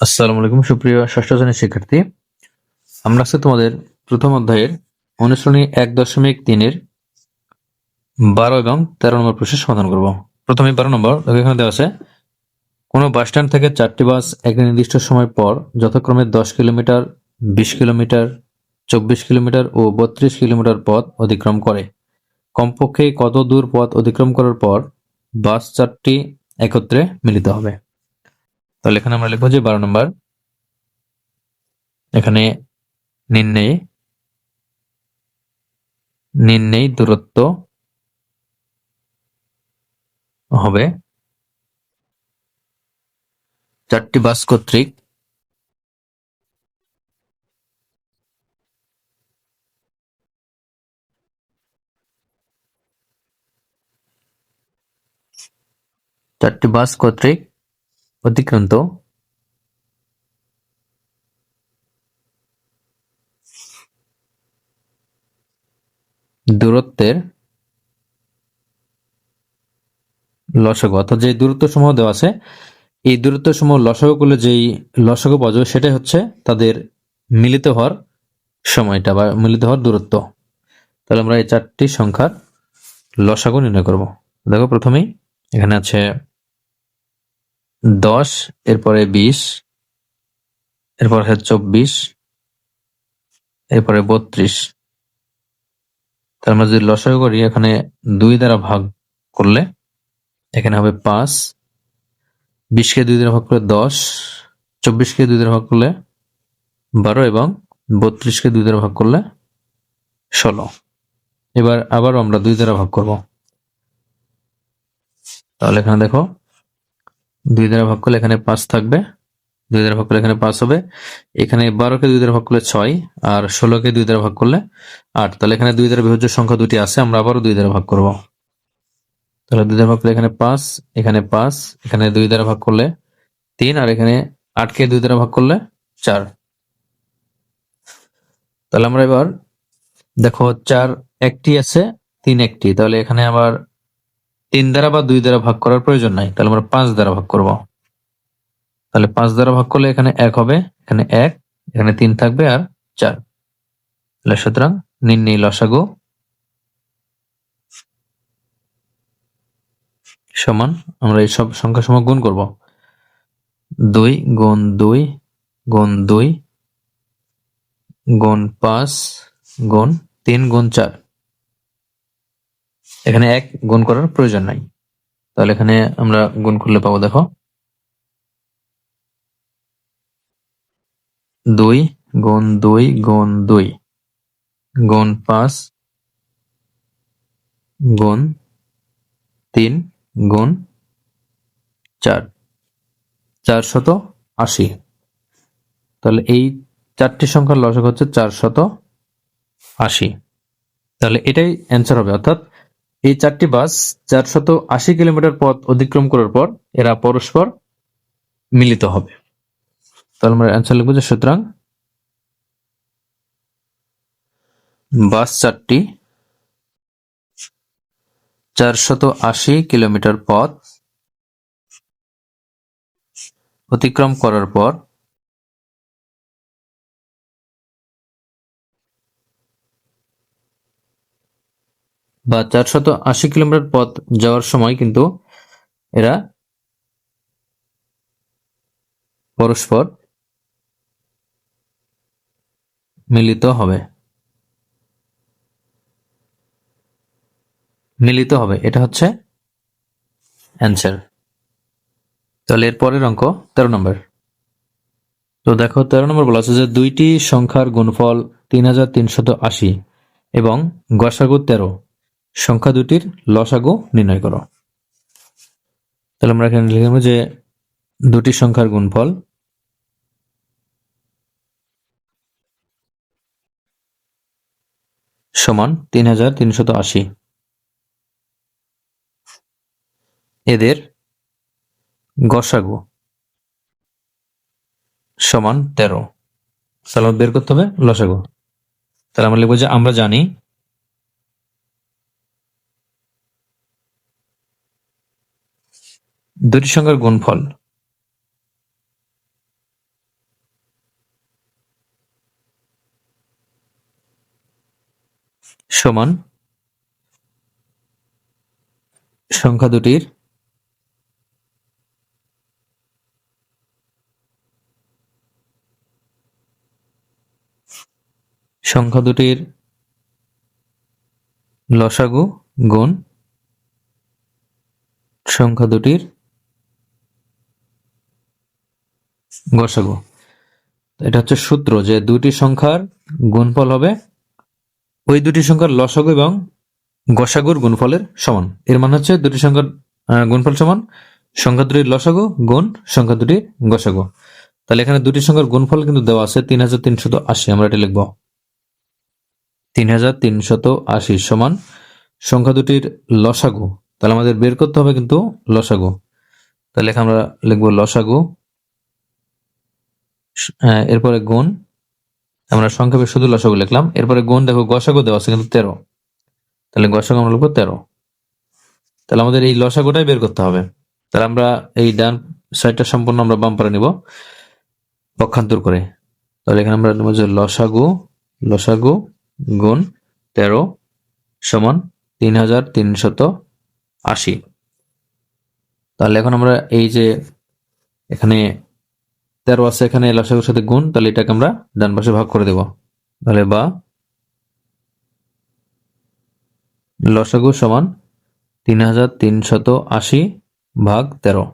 আসসালামু আলাইকুম, সুপ্রিয় ষষ্ঠ শ্রেণির শিক্ষার্থী। আমরা আজকে তোমাদের প্রথম অধ্যায়ের অনুশ্রেণী এক দশমিক তিনের বারো এবং তেরো নম্বর প্রশ্নের সমাধান করব। প্রথমে বারো নম্বর এখানে দেওয়া আছে, কোনো বাস স্ট্যান্ড থেকে চারটি বাস একটি নির্দিষ্ট সময় পর যথাক্রমে দশ কিলোমিটার, বিশ কিলোমিটার, চব্বিশ কিলোমিটার ও বত্রিশ কিলোমিটার পথ অতিক্রম করে। কমপক্ষে কত দূর পথ অতিক্রম করার পর বাস চারটি একত্রে মিলিত হবে। তাহলে এখানে আমরা লিখব যে বারো নম্বর। এখানে নির্ণয় নির্ণয় দূরত্ব হবে চারটি বাস কর্তৃক চারটি বাস কর্তৃক অতিক্রান্ত। দূরত্বের লসগু, অর্থাৎ যে দূরত্ব সমূহ দেওয়া আছে, এই দূরত্ব সমূহ লসগু করলে যেই লসগু পাওয়া যাবে, সেটাই হচ্ছে তাদের মিলিত হওয়ার সময়টা বা মিলিত হওয়ার দূরত্ব। তাহলে আমরা এই চারটি সংখ্যার লসাগু নির্ণয় করব। দেখো প্রথমেই এখানে আছে দশ, এরপরে বিশ, এরপর আছে চব্বিশ, এরপরে বত্রিশ। তার মধ্যে যদি লসাগু করি, এখানে দুই দ্বারা ভাগ করলে এখানে হবে পাঁচ। বিশকে দুই দ্বারা ভাগ করলে দশ, চব্বিশকে দুই দ্বারা ভাগ করলে বারো এবং বত্রিশকে দুই দ্বারা ভাগ করলে ষোলো। এবার আবার আমরা দুই দ্বারা ভাগ করব। তাহলে এখানে দেখো দুই দ্বারা ভাগ করলে এখানে পাঁচ থাকবে। দুই দ্বারা ভাগ করলে এখানে পাঁচ হবে। এখানে বারোকে দুই দ্বারা ভাগ করলে ছয় আর ষোলোকে দুই দ্বারা ভাগ করলে আট। তাহলে এখানে দুই দ্বারা বিভাজ্য সংখ্যা দুটি আছে, আমরা আবারও দুই দ্বারা ভাগ করব। তাহলে দুই দ্বারা ভাগ করলে এখানে পাঁচ এখানে পাঁচ, এখানে দুই দ্বারা ভাগ করলে তিন আর এখানে আটকে দুই দ্বারা ভাগ করলে চার। তাহলে আমরা এবার দেখো চার একটি আছে, তিন একটি। তাহলে এখানে আবার তিন দ্বারা বা দুই দ্বারা ভাগ করার প্রয়োজন নাই। তাহলে আমরা পাঁচ দ্বারা ভাগ করব। তাহলে পাঁচ দ্বারা ভাগ করলে এখানে এক হবে, এখানে এক, এখানে তিন থাকবে আর চার। তাহলে সুতরাং নির্ণয় লসাগু সমান আমরা এই সব সংখ্যা সময় গুণ করব। দুই গুণ দুই গুণ দুই গুণ পাঁচ গুণ তিন গুণ চার। এখানে এক গুণ করার প্রয়োজন নাই। তাহলে এখানে আমরা গুণ করলে পাবো, দেখো। দুই গুণ দুই গুণ দুই। গুণ পাঁচ গুণ তিন গুণ চার। চারশত আশি। তাহলে এই চারটি সংখ্যার লসক হচ্ছে চারশত আশি। তাহলে এটাই অ্যান্সার হবে, অর্থাৎ এই চারটি বাস চারশত আশি কিলোমিটার পথ অতিক্রম করার পর এরা পরস্পর মিলিত হবে। তাহলে আমরা অ্যান্সার লিখব যে সুতরাং বাস চারটি চারশত আশি কিলোমিটার পথ অতিক্রম করার পর বা চারশত আশি কিলোমিটার পথ যাওয়ার সময় কিন্তু এরা পরস্পর মিলিত হবে। মিলিত হবে। এটা হচ্ছে অ্যান্সার তাহলে এর পরের অঙ্ক তেরো নম্বর। তো দেখো, তেরো নম্বর বলা আছে যে দুইটি সংখ্যার গুণফল তিন হাজার তিনশত আশি এবং গসাগু তেরো। সংখ্যা দুটির লসাগু নির্ণয় করো। তাহলে আমরা এখানে লিখে নেব যে দুটি সংখ্যার গুণফল সমান তিন হাজার তিনশত আশি। এদের গসাগু সমান তেরো। তাহলে বের করতে হবে লসাগু। তাহলে আমরা লিখব যে আমরা জানি দুটি সংখ্যার গুণফল। সমান সংখ্যা দুটির সংখ্যা দুটির লসাগু গুণ সংখ্যা দুটির গসাগু। এটা হচ্ছে সূত্র যে দুটি সংখ্যার গুণফল হবে, ওই দুটি সংখ্যার লসাগু এবং গসাগুর গুণফলের সমান। এর মানে হচ্ছে দুটি সংখ্যার গুণফল সমান, সংখ্যা দুটির লসাগু গুণ সংখ্যা দুটির গসাগু। তাহলে এখানে দুটি সংখ্যার গুণফল কিন্তু দেওয়া আছে তিন হাজার তিনশত আশি। আমরা এটা লিখব। তিন হাজার তিনশত আশি সমান সংখ্যা দুটির লসাগু। তাহলে আমাদের বের করতে হবে কিন্তু লসাগু। তাহলে আমরা লিখব লসাগু এরপরে গুণ। আমরা সংক্ষেপে শুধু লসাগু লিখলাম। এরপরে গুণ দেখো, গসাগু দেওয়া আছে কিন্তু তেরো। তাহলে গসাগু আমরা লিখব তেরো। তাহলে আমাদের এই লসাগুটাই বের করতে হবে। তাহলে আমরা এই ডান সাইডটা সম্পূর্ণ আমরা বাম পারে নিব, পক্ষান্তর করে। তাহলে এখানে আমরা নেব যে লসাগু লসাগু গুণ তেরো সমান তিন হাজার তিনশত আশি। তাহলে এখন আমরা এই যে এখানে তেরো আছে এখানে লসাগুর সাথে গুণ, তাহলে এটাকে আমরা ডান পাশে ভাগ করে দেব। তাহলে বা লসাগু সমান তিন হাজার তিনশত আশি ভাগ তেরো।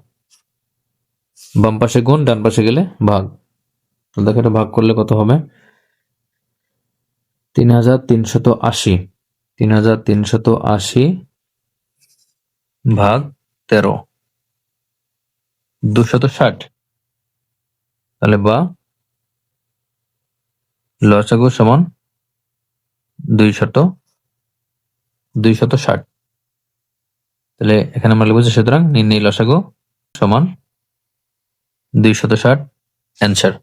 বাম পাশে গুণ, ডান পাশে গেলে ভাগ। দেখো এটা ভাগ করলে কত হবে? তিন হাজার তিনশত আশি। তিন হাজার তিনশত আশি ভাগ তেরো। দুশত ষাট। তাহলে বা লসাগু সমান দুই শত দুই শত ষাট। তাহলে এখানে আমরা লিখব সুতরাং নির্ণয় লসাগু সমান দুই শত ষাট অ্যান্সার